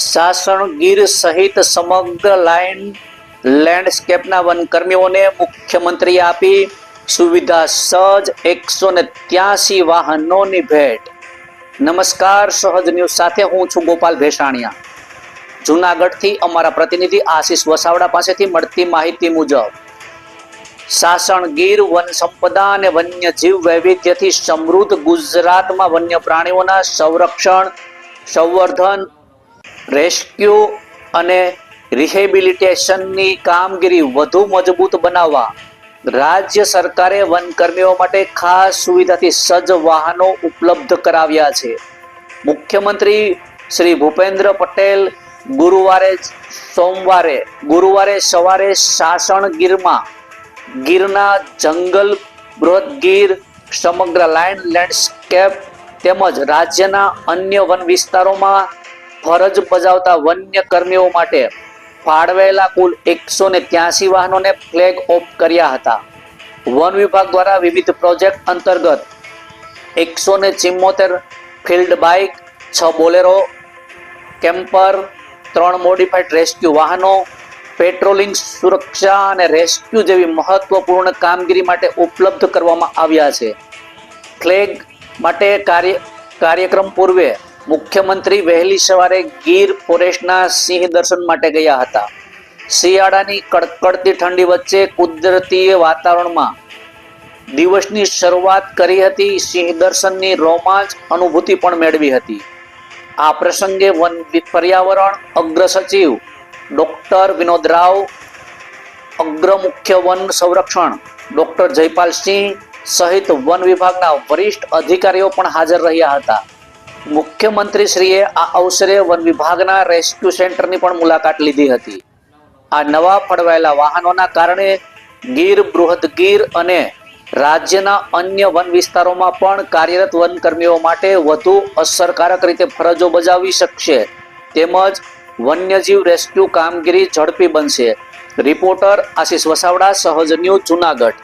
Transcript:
સાસણ ગીર સહિત સમગ્ર લાઇન લેન્ડસ્કેપના વનકર્મીઓને મુખ્યમંત્રી આપી. સુવિધા સજ એકસો ને ત્યાસી વાહનોની ભેટ. નમસ્કાર, સહજ ન્યૂઝ સાથે હું છું ગોપાલ ભેસાણિયા. જૂનાગઢથી અમારા પ્રતિનિધિ આશીષ વસાવડા પાસેથી મળતી માહિતી મુજબ સાસણ ગીર વન સંપદા અને વન્યજીવ વૈવિધ્યથી સમૃદ્ધ ગુજરાતમાં વન્ય પ્રાણીઓના સંરક્ષણ, સંવર્ધન રેસ્ક્યુ અને રિહેબિલિટેશનની કામગીરી વધુ મજબૂત બનાવવા રાજ્ય સરકારે વનકર્મીઓ માટે ખાસ સુવિધાથી સજ્જ વાહનો ઉપલબ્ધ કરાવ્યા છે. મુખ્યમંત્રી શ્રી ભૂપેન્દ્ર પટેલ ગુરુવારે સોમવારે, ગુરુવારે સવારે સાસણ ગીરમાં, ગીરના જંગલ બૃહદ ગીર, સમગ્ર લાઇન લેન્ડસ્કેપ તેમજ રાજ્યના અન્ય વન વિસ્તારોમાં ફરજ બજાવતા વન્ય કર્મીઓ માટે ફાળવેલા કુલ એકસો ને ત્યાસી વાહનોને ફ્લેગ ઓફ કર્યા હતા. વન વિભાગ દ્વારા વિવિધ પ્રોજેક્ટ અંતર્ગત એકસો ને ચિમ્મોતેર ફિલ્ડ બાઇક, છ બોલેરો, કેમ્પર, ત્રણ મોડિફાઈડ રેસ્ક્યુ વાહનો, પેટ્રોલિંગ સુરક્ષા અને રેસ્ક્યુ જેવી મહત્વપૂર્ણ કામગીરી માટે ઉપલબ્ધ કરવામાં આવ્યા છે. ફ્લેગ માટે કાર્ય, કાર્યક્રમ પૂર્વે મુખ્યમંત્રી વહેલી સવારે ગીર ફોરેસ્ટના સિંહ દર્શન માટે ગયા હતા. શિયાળાની કડકડતી ઠંડી વચ્ચે કુદરતી વાતાવરણમાં દિવસની શરૂઆત કરી હતી. સિંહ દર્શનની રોમાંચ અનુભૂતિ પણ મેળવી હતી. આ પ્રસંગે વન પર્યાવરણ અગ્ર સચિવ ડોક્ટર વિનોદ રાવ, અગ્ર મુખ્ય વન સંરક્ષણ ડોક્ટર જયપાલ સિંહ સહિત વન વિભાગના વરિષ્ઠ અધિકારીઓ પણ હાજર રહ્યા હતા. મુખ્યમંત્રીશ્રીએ આ અવસરે વન વિભાગના રેસ્ક્યુ સેન્ટરની પણ મુલાકાત લીધી હતી. આ નવા ફળવાયેલા વાહનોના કારણે ગીર, બૃહદ ગીર અને રાજ્યના અન્ય વન વિસ્તારોમાં પણ કાર્યરત વનકર્મીઓ માટે વધુ અસરકારક રીતે ફરજો બજાવી શકશે. તેમજ વન્યજીવ રેસ્ક્યુ કામગીરી ઝડપી બનશે. રિપોર્ટર આશીષ વસાવડા, સહજ ન્યૂઝ જુનાગઢ.